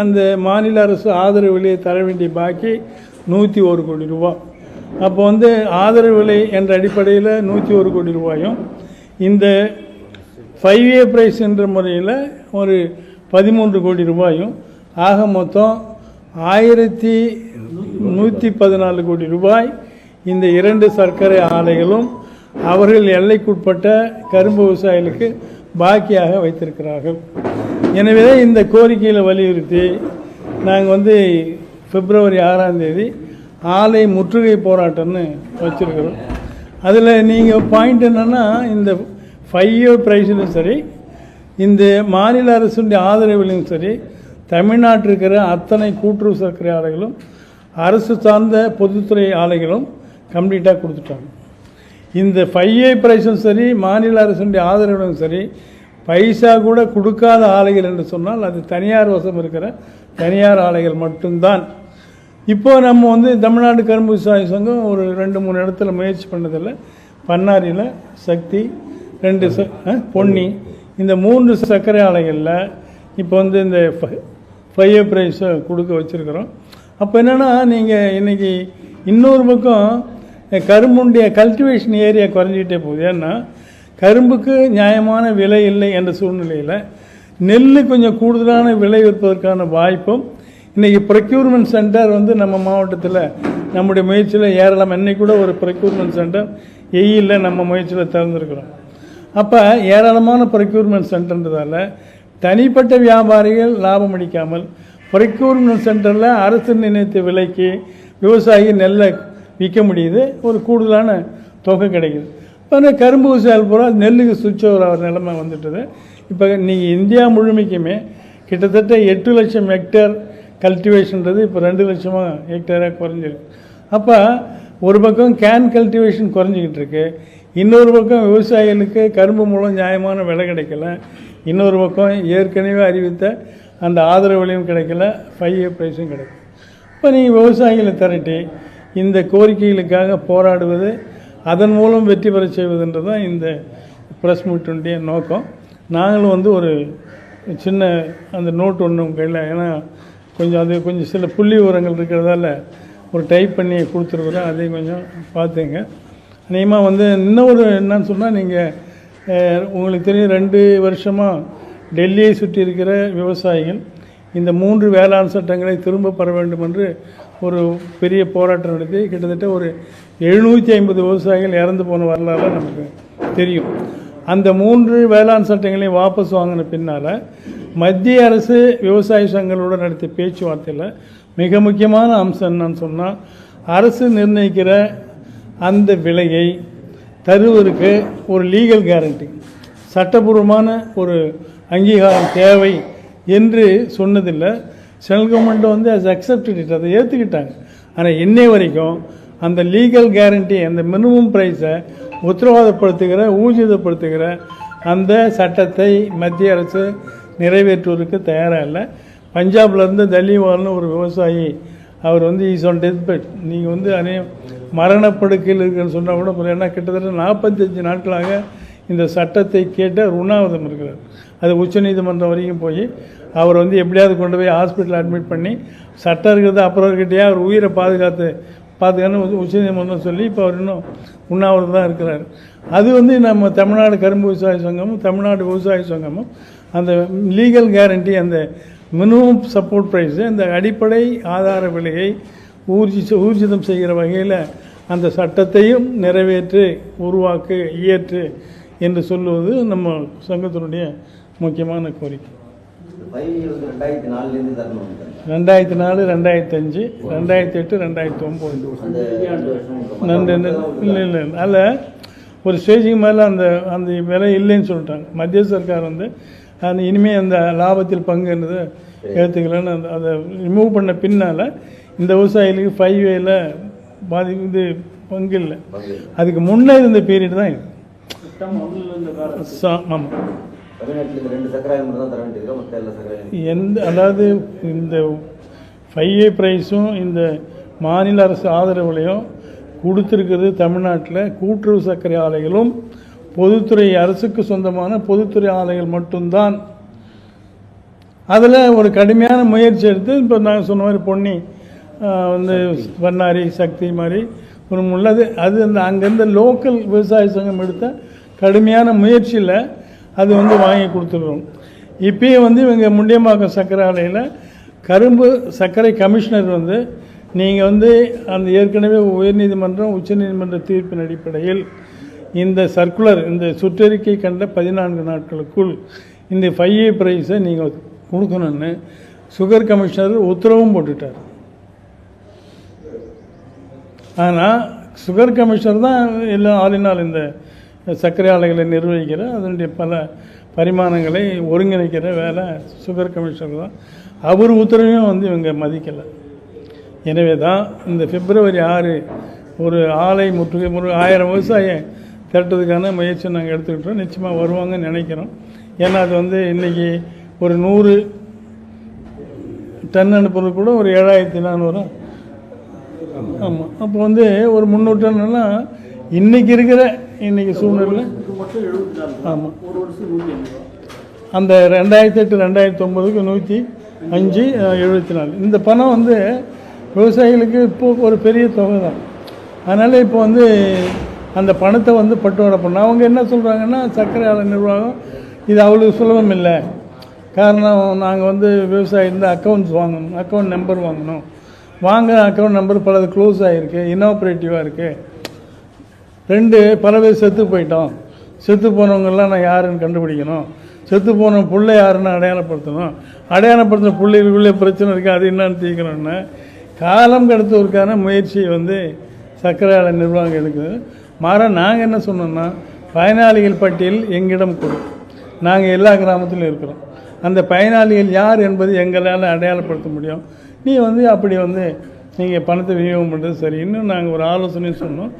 அந்த மாநில அரசு ஆதரவு விலையை தர வேண்டிய பாக்கி நூற்றி ஒரு கோடி ரூபா. அப்போ வந்து ஆதரவு விலை என்ற அடிப்படையில் நூற்றி ஒரு கோடி ரூபாயும் இந்த ஃபைவ் ஏ ப்ரைஸ் என்ற முறையில் ஒரு பதிமூன்று கோடி ரூபாயும் ஆக மொத்தம் ஆயிரத்தி நூற்றி பதினாலு கோடி ரூபாய் இந்த இரண்டு சர்க்கரை ஆலைகளும் அவர்கள் எல்லைக்குட்பட்ட கரும்பு விவசாயிகளுக்கு பாக்கியாக வைத்திருக்கிறார்கள். எனவே இந்த கோரிக்கையில் வலியுறுத்தி நாங்கள் வந்து பிப்ரவரி ஆறாம் தேதி ஆலை முற்றுகை போராட்டம்னு வச்சுருக்கிறோம். அதில் நீங்கள் பாயிண்ட் என்னென்னா இந்த ஃபைவ் இயர் ப்ரைஸ்லையும் சரி இந்த மாநில அரசுடைய ஆதரவிலும் சரி தமிழ்நாட்டில் இருக்கிற அத்தனை கூட்டுறவு சர்க்கரை ஆலைகளும் அரசு சார்ந்த பொதுத்துறை ஆலைகளும் கம்ப்ளீட்டாக கொடுத்துட்டாங்க. இந்த ஃபைவ் ஏ ப்ரைஸும் சரி மாநில அரசுடைய ஆதரவும் சரி பைசா கூட கொடுக்காத ஆலைகள் என்று சொன்னால் அது தனியார் வசம் இருக்கிற தனியார் ஆலைகள் மட்டும்தான். இப்போ நம்ம வந்து தமிழ்நாடு கரும்பு விவசாய சங்கம் ஒரு ரெண்டு மூணு இடத்துல முயற்சி பண்ணதில் பண்ணாரியில் சக்தி ரெண்டு ச ஆ, பொன்னி. இந்த மூன்று சர்க்கரை ஆலைகளில் இப்போ வந்து இந்த ஃபைவ் ப்ரைஸை கொடுக்க வச்சுருக்கிறோம். அப்போ என்னென்னா நீங்கள் இன்றைக்கி இன்னொரு பக்கம் கரும்புடைய கல்டிவேஷன் ஏரியா குறைஞ்சிக்கிட்டே போகுது. ஏன்னா கரும்புக்கு நியாயமான விலை இல்லை என்ற சூழ்நிலையில் நெல் கொஞ்சம் கூடுதலான விலை விற்பதற்கான வாய்ப்பும் இன்றைக்கி ப்ரொக்யூர்மெண்ட் சென்டர் வந்து நம்ம மாவட்டத்தில் நம்முடைய முயற்சியில் ஏராளம் இன்னைக்கு கூட ஒரு ப்ரொக்யூர்மெண்ட் சென்டர் எய்யில் நம்ம முயற்சியில் திறந்துருக்குறோம். அப்போ ஏராளமான ப்ரொக்யூர்மெண்ட் சென்டர்ன்றதால தனிப்பட்ட வியாபாரிகள் லாபம் அடிக்காமல் ப்ரொக்யூர்மெண்ட் சென்டரில் அரசு நிர்ணயித்த விலைக்கு விவசாயி நெல்லை விற்க முடியுது. ஒரு கூடுதலான தொகை கிடைக்குது. இப்போ கரும்பு விவசாயிகள் பூரா நெல்லுக்கு சுவிட்ச் ஓவர் ஆகிற நிலைமை வந்துட்டுது. இப்போ நீங்கள் இந்தியா முழுமைக்குமே கிட்டத்தட்ட எட்டு லட்சம் ஹெக்டேர் கல்டிவேஷன்றது இப்போ ரெண்டு லட்சமாக ஹெக்டேராக குறைஞ்சிருக்கு. அப்போ ஒரு பக்கம் கேன் கல்டிவேஷன் குறைஞ்சிக்கிட்டு இருக்கு. இன்னொரு பக்கம் விவசாயிகளுக்கு கரும்பு மூலம் நியாயமான விலை கிடைக்கல. இன்னொரு பக்கம் ஏற்கனவே அறிவித்த அந்த ஆதரவு விலையும் கிடைக்கல. ஃபைவ் இயர் ப்ரைஸும் கிடைக்கும். இப்போ நீங்கள் விவசாயிகளை திரட்டி இந்த கோரிக்கைகளுக்காக போராடுவது அதன் மூலம் வெற்றி பெற செய்வதுன்றது தான் இந்த ப்ரெஸ் மீட்டுடைய நோக்கம். நாங்களும் வந்து ஒரு சின்ன அந்த நோட் ஒன்று கையில் ஏன்னா கொஞ்சம் அது கொஞ்சம் சில புள்ளி விவரங்கள் இருக்கிறதால ஒரு டைப் பண்ணி கொடுத்துருக்குறோம் அதையும் கொஞ்சம் பார்த்துங்க. அநேகமாக வந்து இன்னொரு என்னன்னு சொன்னால் நீங்கள் உங்களுக்கு தெரியும் ரெண்டு வருஷமாக டெல்லியை சுற்றி இருக்கிற விவசாயிகள் இந்த மூன்று வேளாண் சட்டங்களை திரும்ப பெற வேண்டும் என்று ஒரு பெரிய போராட்டம் நடத்தி கிட்டத்தட்ட ஒரு எழுநூற்றி ஐம்பது விவசாயிகள் இறந்து போன வரலாறு நமக்கு தெரியும். அந்த மூன்று வேளாண் சட்டங்களையும் வாபஸ் வாங்கின பின்னால் மத்திய அரசு விவசாய சங்கங்களோட நடத்திய பேச்சுவார்த்தையில் மிக முக்கியமான அம்சம் என்னன்னு சொன்னால் அரசு நிர்ணயிக்கிற அந்த விலையை தருவதற்கு ஒரு லீகல் கேரண்டி சட்டபூர்வமான ஒரு அங்கீகாரம் தேவை என்று சொன்னதில்லை. சென்ட்ரல் கவர்மெண்ட் வந்து அஸ் accepted it. அதை ஏற்றுக்கிட்டாங்க ஆனால் இன்னை வரைக்கும் அந்த லீகல் கேரண்டி அந்த மினிமம் ப்ரைஸை உத்தரவாதப்படுத்துகிற ஊர்ஜிதப்படுத்துகிற அந்த சட்டத்தை மத்திய அரசு நிறைவேற்றுவதற்கு தயாராக இல்லை. பஞ்சாப்லேருந்து தலிவால்னு ஒரு விவசாயி அவர் வந்து இஸ் ஆன் டெத் பெட் நீங்கள் வந்து அதே மரணப்படுக்கையில் இருக்குன்னு சொன்னால் கூட ஏன்னா கிட்டத்தட்ட நாற்பத்தஞ்சு நாட்களாக இந்த சட்டத்தை கேட்டு அவர் உண்ணாவிரதம் இருக்கிறார். அது உச்சநீதிமன்றம் வரைக்கும் போய் அவர் வந்து எப்படியாவது கொண்டு போய் ஹாஸ்பிட்டல் அட்மிட் பண்ணி சட்டம் இருக்கிறது அப்புறம் இருக்கிட்டே அவர் உயிரை பாதுகாத்து பார்த்துக்கன்னு உச்சநீதிமன்றம் சொல்லி இப்போ அவர் இன்னும் உண்ணாவிரதம் தான் இருக்கிறார். அது வந்து நம்ம தமிழ்நாடு கரும்பு விவசாய சங்கமும் தமிழ்நாடு விவசாய சங்கமும் அந்த லீகல் கேரண்டி அந்த மினிமம் சப்போர்ட் ப்ரைஸு அந்த அடிப்படை ஆதார விலையை ஊர்ஜி ஊர்ஜிதம் செய்கிற வகையில் அந்த சட்டத்தையும் நிறைவேற்று உருவாக்கு இயற்று என்று சொல்லுவது நம்ம சங்கத்தினுடைய முக்கியமான கோரிக்கை. ரெண்டாயிரத்தி நாலு ரெண்டாயிரத்தி அஞ்சு ரெண்டாயிரத்தி எட்டு ரெண்டாயிரத்தி ஒம்பது. நண்டு இல்லை இல்லை அதில் ஒரு ஸ்டேஜுக்கு மேலே அந்த அந்த விலை இல்லைன்னு சொல்லிட்டாங்க. மத்திய சர்க்கார் வந்து அந்த இனிமேல் அந்த லாபத்தில் பங்குன்றது ஏற்றுக்கலன்னு அந்த அதை ரிமூவ் பண்ண பின்னால் இந்த விவசாயிகளுக்கு ஃபைவ் வேல பாதி இது பங்கு இல்லை. அதுக்கு முன்னே இருந்த பீரியட் தான் இது. சா- ஆமாம் தமிழ்நாட்டில் இந்த ரெண்டு சக்கராயம் மட்டும் தான் தர வேண்டியது மற்ற எல்லா சக்கராயம் எந்த அதாவது இந்த ஃபைவ் ஏ ப்ரைஸும் இந்த மாநில அரசு ஆதரவுலையும் கொடுத்துருக்குறது தமிழ்நாட்டில். கூட்டுறவு சர்க்கரை ஆலைகளும் பொதுத்துறை அரசுக்கு சொந்தமான பொதுத்துறை ஆலைகள் மட்டும்தான். அதில் ஒரு கடுமையான முயற்சி எடுத்து இப்போ நாங்கள் சொன்ன மாதிரி பொன்னி வந்து பண்ணாரி சக்தி மாதிரி ஒரு உள்ளது அது அந்த அங்கேருந்து லோக்கல் விவசாய சங்கம் எடுத்த கடுமையான முயற்சியில் அது வந்து வாங்கி கொடுத்துருவோம். இப்பயும் வந்து இவங்க முண்டியம்பாக்கம் சர்க்கரை ஆலையில் கரும்பு சர்க்கரை கமிஷனர் வந்து நீங்கள் வந்து அந்த ஏற்கனவே உயர்நீதிமன்றம் உச்சநீதிமன்ற தீர்ப்பின் அடிப்படையில் இந்த சர்க்குலர் இந்த சுற்றறிக்கை கண்ட பதினான்கு நாட்களுக்குள் இந்த ஃபைவ் ஏ ப்ரைஸை நீங்கள் கொடுக்கணும்னு சுகர் கமிஷனர் உத்தரவும் போட்டுட்டார். ஆனால் சுகர் கமிஷனர் தான் எல்லாம் ஆளினால் இந்த சர்க்கரை ஆலைகளை நிர்வகிக்கிற அதனுடைய பல பரிமாணங்களை ஒருங்கிணைக்கிற வேலை சுகர் கமிஷனர் தான். அவர் உத்தரவையும் வந்து இவங்க மதிக்கலை. எனவே தான் இந்த பிப்ரவரி ஆறு ஒரு ஆலை முற்றுகை ஒரு ஆயிரம் விவசாயம் திரட்டுறதுக்கான முயற்சி நாங்கள் எடுத்துக்கிட்டோம். நிச்சயமாக வருவாங்கன்னு நினைக்கிறோம். ஏன்னா அது வந்து இன்றைக்கி ஒரு நூறு டன் அனுப்புறது கூட ஒரு ஏழாயிரத்தி நானூறு. ஆமாம் அப்போ வந்து ஒரு முந்நூறு டன்னா இன்றைக்கி இருக்கிற இன்றைக்கி சூழ்நிலை. ஆமாம் அந்த ரெண்டாயிரத்தி எட்டு ரெண்டாயிரத்தி ஒம்பதுக்கு நூற்றி அஞ்சு எழுபத்தி நாலு. இந்த பணம் வந்து விவசாயிகளுக்கு இப்போ ஒரு பெரிய தொகை தான். அதனால் இப்போ வந்து அந்த பணத்தை வந்து பட்டுவாடை பண்ண அவங்க என்ன சொல்கிறாங்கன்னா சர்க்கரை ஆலை நிர்வாகம் இது அவ்வளோ சுலபம் இல்லை. காரணம் நாங்கள் வந்து விவசாயிலேருந்து அக்கௌண்ட்ஸ் வாங்கணும் அக்கௌண்ட் நம்பர் வாங்கணும். வாங்க அக்கௌண்ட் நம்பர் பலது க்ளோஸ் ஆகிருக்கு இன்னாப்ரேட்டிவாக இருக்குது ரெண்டு பல பேர் செத்து போயிட்டோம். செத்து போனவங்கெல்லாம் நான் யாருன்னு கண்டுபிடிக்கணும். செத்து போன பிள்ளை யாருன்னு அடையாளப்படுத்தணும். அடையாளப்படுத்தின பிள்ளைகளுக்குள்ளே பிரச்சனை இருக்குது அது என்னன்னு தீர்க்கணும்னு. காலம் கடத்துவதற்கான முயற்சி வந்து சர்க்கரை ஆலை நிர்வாகம் எடுக்குது. மாற நாங்கள் என்ன சொன்னோம்னா பயனாளிகள் பட்டியல் எங்கிடம் கொடு. நாங்கள் எல்லா கிராமத்திலும் இருக்கிறோம். அந்த பயனாளிகள் யார் என்பது எங்களால் அடையாளப்படுத்த முடியும். நீ வந்து அப்படி வந்து நீங்கள் பணத்தை விநியோகம் பண்ணுறது சரி. இன்னும் நாங்கள் ஒரு ஆலோசனை சொன்னோம்.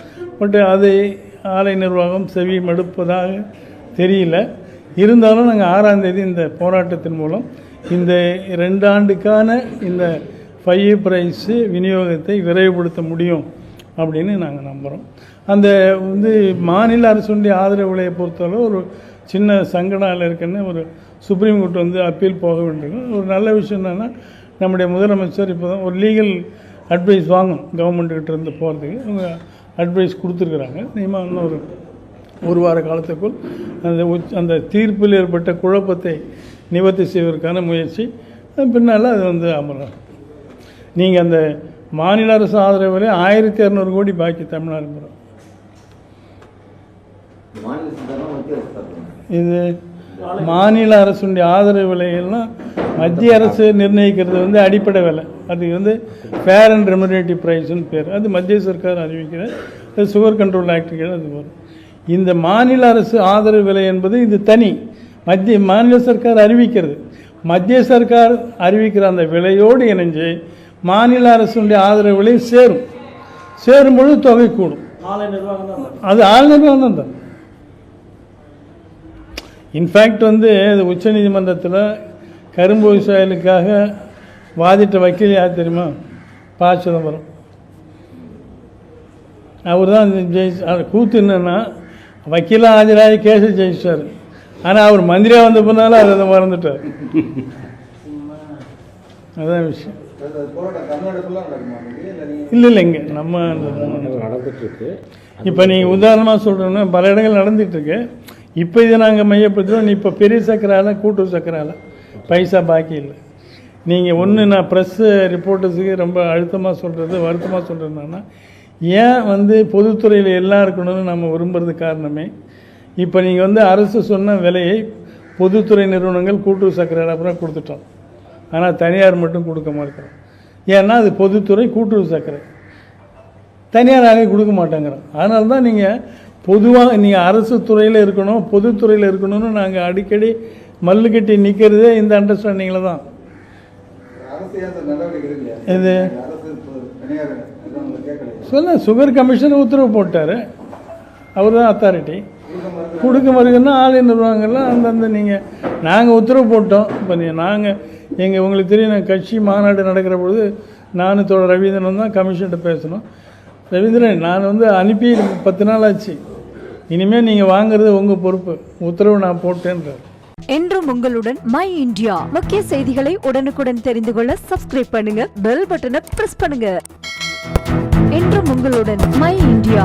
பட் அதை ஆலை நிர்வாகம் செவி மடுப்பதாக தெரியல. இருந்தாலும் நாங்கள் ஆறாம் தேதி இந்த போராட்டத்தின் மூலம் இந்த ரெண்டு ஆண்டுக்கான இந்த ஃபைவ் ப்ரைஸு விநியோகத்தை விரைவுபடுத்த முடியும் அப்படின்னு நாங்கள் நம்புகிறோம் அந்த வந்து மாநில அரசுடைய ஆதரவு விலையை பொறுத்தளவு ஒரு சின்ன சங்கடாவில் இருக்குன்னு ஒரு சுப்ரீம் கோர்ட் வந்து அப்பீல் போக வேண்டியிருக்கும் ஒரு நல்ல விஷயம் என்னென்னா நம்முடைய முதலமைச்சர் இப்போ தான் ஒரு லீகல் அட்வைஸ் வாங்கணும் கவர்மெண்ட்டுக்கிட்ட இருந்து போகிறதுக்கு அவங்க அட்வைஸ் கொடுத்துருக்குறாங்க. இன்னும் ஒரு ஒரு வார காலத்துக்குள் அந்த அந்த தீர்ப்பில் ஏற்பட்ட குழப்பத்தை நிவர்த்தி செய்வதற்கான முயற்சி. பின்னால் அது வந்து அமரும் நீங்கள் அந்த மாநில அரசு ஆதரவில் ஆயிரத்தி இரநூறு கோடி பாக்கி தமிழ்நாடு இது மாநில அரசுடைய ஆதரவு விலையெல்லாம் மத்திய அரசு நிர்ணயிக்கிறது வந்து அடிப்படை விலை. அது வந்து ஃபேர் அண்ட் ரெமுனேட்டிவ் ப்ரைஸ்னு பேர். அது மத்திய சர்க்கார் அறிவிக்கிற அது சுகர் கண்ட்ரோல் ஆக்ட் கீழே அது வரும். இந்த மாநில அரசு ஆதரவு விலை என்பது இது தனி. மத்திய மாநில சர்க்கார் அறிவிக்கிறது. மத்திய சர்க்கார் அறிவிக்கிற அந்த விலையோடு இணைஞ்சு மாநில அரசுடைய ஆதரவு விலை சேரும். சேரும் பொழுது தொகை கூடும். நிர்வாகம். அது ஆளுநர் தான் தான். இன்ஃபேக்ட் வந்து இது உச்சநீதிமன்றத்தில் கரும்பு விவசாயிகளுக்காக வாதிட்ட வக்கீல் யார் தெரியுமா? ப. சிதம்பரம். அவர் தான் ஜெயிச்சு அது கூத்து என்னன்னா வக்கீலாக ஆஜராகி கேஸை ஜெயிச்சார் ஆனால் அவர் மந்திரியாக வந்த பின்னால அதை மறந்துட்டார். அதான் விஷயம். அது இல்லை நீங்கள் இல்லை இல்லை இங்கே நம்ம நடந்துட்டு இருக்கு. இப்போ நீங்கள் உதாரணமாக சொல்கிறோன்னா பல இடங்கள் நடந்துட்டு இருக்கு. இப்போ இதை நாங்கள் மையப்படுத்துகிறோம் இப்போ பெரிய சக்கரால கூட்டு சக்கரால பைசா பாக்கி இல்லை. நீங்கள் ஒன்று நான் ப்ரெஸ்ஸு ரிப்போர்ட்டர்ஸுக்கு ரொம்ப அழுத்தமாக சொல்கிறது வருத்தமாக சொல்கிறதுனா ஏன் வந்து பொதுத்துறையில் எல்லாம் இருக்கணும்னு நம்ம விரும்புறது காரணமே இப்போ நீங்கள் வந்து அரசு சொன்ன விலையை பொதுத்துறை நிறுவனங்கள் கூட்டுறவு சக்கரை அப்புறம் கொடுத்துட்டோம். ஆனால் தனியார் மட்டும் கொடுக்க மாட்டேங்கிறோம் ஏன்னா அது பொதுத்துறை கூட்டுறவு சக்கரை. தனியார் ஆலை கொடுக்க மாட்டேங்கிறோம் அதனால தான் நீங்கள் பொதுவாக நீங்கள் அரசு துறையில் இருக்கணும் பொதுத்துறையில் இருக்கணும்னு நாங்கள் அடிக்கடி மல்லு கட்டி நிற்கிறதே இந்த அண்டர்ஸ்டாண்டிங்கில் தான். இது சொல்ல சுகர் கமிஷன் உத்தரவு போட்டார். அவர் தான் அத்தாரிட்டி கொடுக்க மறுக்குன்னா ஆலை நிர்வாகங்கள்லாம் அந்தந்த நீங்கள் நாங்கள் உத்தரவு போட்டோம். இப்போ நீ நாங்கள் எங்கள் உங்களுக்கு தெரியும் கட்சி மாநாடு நடக்கிற பொழுது நானும் தோழர் ரவீந்திரன் தான் கமிஷன்கிட்ட பேசணும். ரவீந்திரன் நான் வந்து அனுப்பி பத்து நாள் ஆச்சு. இனிமேல் நீங்கள் வாங்குறது உங்கள் பொறுப்பு. உத்தரவு நான் போட்டேன்றார். என்றும் உங்களுடன் மை இந்தியா முக்கிய செய்திகளை உடனுக்குடன் தெரிந்து கொள்ள சப்ஸ்கிரைப் பண்ணுங்க பெல் பட்டனை பிரஸ் பண்ணுங்க. என்றும் உங்களுடன் மை இந்தியா